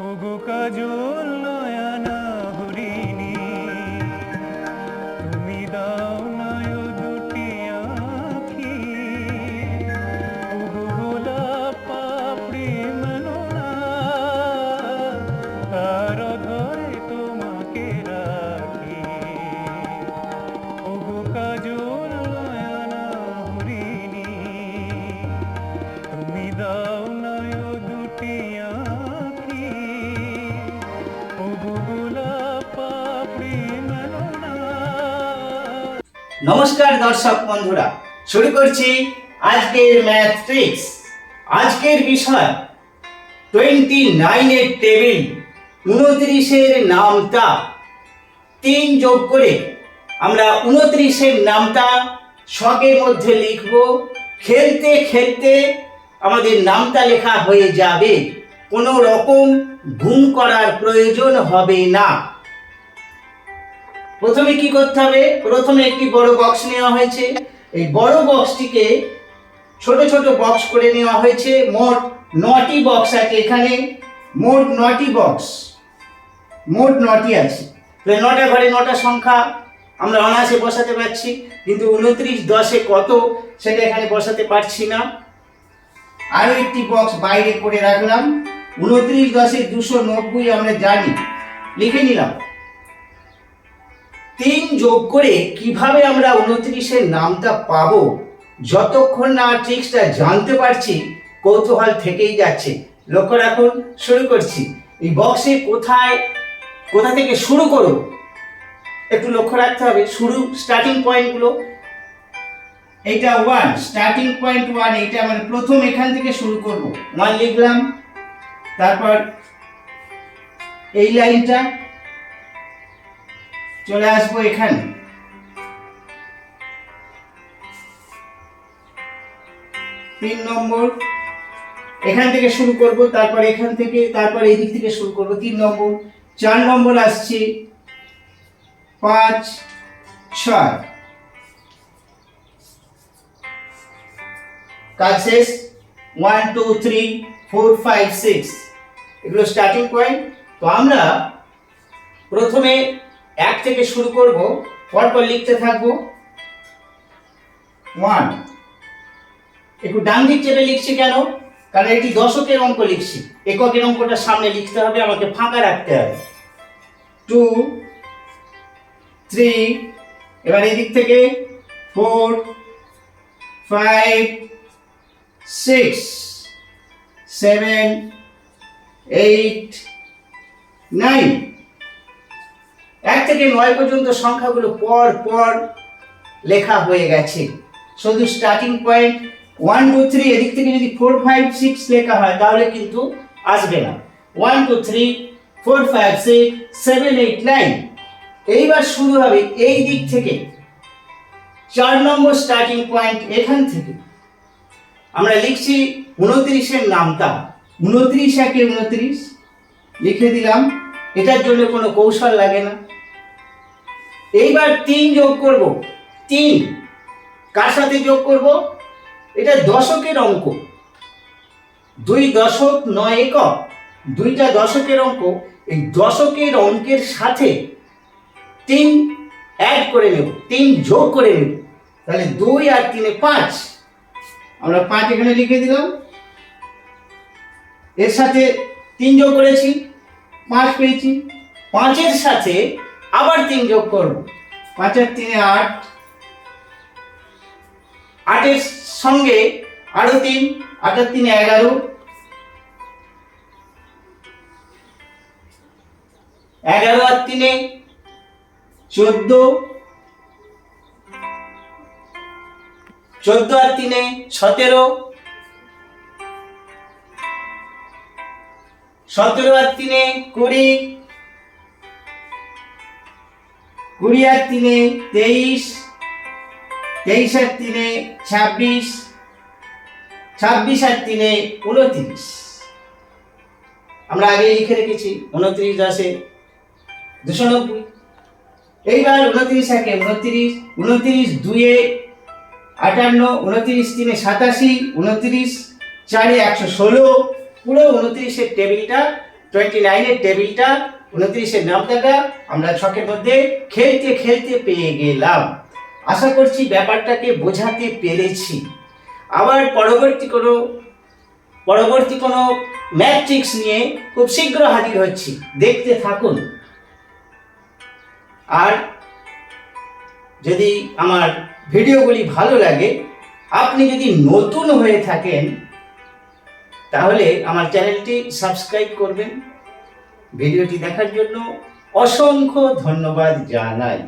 ওগো কাজল নয়না নমস্কার দর্শক বন্ধুরা, শুরু করছি আজকের ম্যাথ ট্রিক্স আজকের বিষয় টোয়েন্টি নাইনের টেবিল উনত্রিশের নামটা তিন যোগ করে আমরা উনত্রিশের নামটা শখের মধ্যে লিখব। খেলতে খেলতে আমাদের নামটা লেখা হয়ে যাবে। কোনো রকম গুণ করার প্রয়োজন হবে না। প্রথমে কি করতে হবে? প্রথমে একটি বড় বক্স নেওয়া হয়েছে। এই বড় বক্সটিকে ছোট ছোট বক্স করে নেওয়া হয়েছে। মোট নটি বক্স আছে এখানে। মোট নটি বক্স মোট নটি আছে। তো নটা ঘরে নটা সংখ্যা। আমরা অনায়াসে বসাতে পারছি। কিন্তু উনত্রিশ দশে কত সেটা এখানে বসাতে পারছি না। আরও একটি বক্স বাইরে করে রাখলাম। উনত্রিশ দশে দুশো নব্বই আমরা জানি। লিখে নিলাম। তিন যোগ করে কীভাবে আমরা উনত্রিশের নামটা পাবো? যতক্ষণ না ট্রিক্সটা জানতে পারছি, কৌতূহল থেকেই যাচ্ছে। লক্ষ্য রাখুন, শুরু করছি। এই বক্সে কোথায়, কোথা থেকে শুরু করব একটু লক্ষ্য রাখতে হবে। শুরু স্টার্টিং পয়েন্টগুলো এইটা ওয়ান স্টার্টিং পয়েন্ট ওয়ান এইটা মানে প্রথম এখান থেকে শুরু করব। ওয়ান লিখলাম, তারপর এই লাইনটা চলে আসব এখানে। তিন নম্বর, এখান থেকে শুরু করব, তারপর এখান থেকে, তারপর এই দিক থেকে শুরু করব, তিন নম্বর। চার নম্বর আসছে, পাঁচ, ছয়। কাজ শেষ? One two three four five six এগুলো স্টার্টিং পয়েন্ট তো আমরা প্রথমে এক থেকে শুরু করব, পরপর লিখতে থাকব। ওয়ান একটু ডান দিক চেপে লিখছি কেন? কারণ এটি দশকের অঙ্ক লিখছি। এককের অঙ্কটা সামনে লিখতে হবে, আমাকে ফাঁকা রাখতে হবে। টু থ্রি এবার এই দিক থেকে four five six seven eight nine এক থেকে নয় পর্যন্ত সংখ্যাগুলো পর পর লেখা হয়ে গেছে। শুধু starting point one two three এদিক থেকে যদি ফোর ফাইভ সিক্স লেখা হয়, তাহলে কিন্তু আসবে না। One two three four five six seven eight nine এইবার শুরু হবে এই দিক থেকে। চার নম্বর স্টার্টিং পয়েন্ট এখান থেকে। আমরা লিখছি উনত্রিশের নামটা। উনত্রিশ একে উনত্রিশ। লিখে দিলাম। এটার জন্য কোনো কৌশল লাগে না। এইবার তিন যোগ করব, তিন। কার সাথে যোগ করব? এটা দশকের অঙ্ক। দুই দশক নয় একক। দুইটা দশকের অঙ্ক, এই দশকের অঙ্কের সাথে তিন অ্যাড করে নেব, তিন যোগ করে নেব। তাহলে দুই আর তিনে পাঁচ। আমরা পাঁচ এখানে লিখে দিলাম। এর সাথে তিন যোগ করেছি, পাঁচ পেয়েছি। পাঁচের সাথে আবার তিন যোগ করব। পাঁচের তিনে আট। আটের সঙ্গে আরও তিন, আটের তিনে এগারো। এগারো আর তিনে চোদ্দ। চোদ্দ আর তিনে সতেরো। সতেরো আর তিনে কুড়ি। কুড়ি আর তিনে তেইশ তেইশ আর তিনে ছাব্বিশ ছাব্বিশ আর তিনে উনত্রিশ আমরা আগে লিখে রেখেছি উনত্রিশ দশে দুশো নব্বই। এইবার উনত্রিশ একে উনত্রিশ উনত্রিশ দুয়ে আটান্ন উনত্রিশ তিনে সাতাশি উনত্রিশ চারে একশো ষোলো। পুরো উনত্রিশের টেবিলটা, টোয়েন্টি নাইনের টেবিলটা উনত্রিশের নামটাটা আমরা ছকের মধ্যে খেলতে খেলতে পেয়ে গেলাম। আশা করছি ব্যাপারটাকে বোঝাতে পেরেছি। আবার পরবর্তী কোনো পরবর্তী কোনো ম্যাট্রিক্স নিয়ে খুব শীঘ্র হাজির হচ্ছি। দেখতে থাকুন। আর যদি আমার ভিডিওগুলি ভালো লাগে, আপনি যদি নতুন হয়ে থাকেন, তাহলে আমার চ্যানেলটি সাবস্ক্রাইব করবেন। ভিডিওটি দেখার জন্য অসংখ্য ধন্যবাদ জানাই।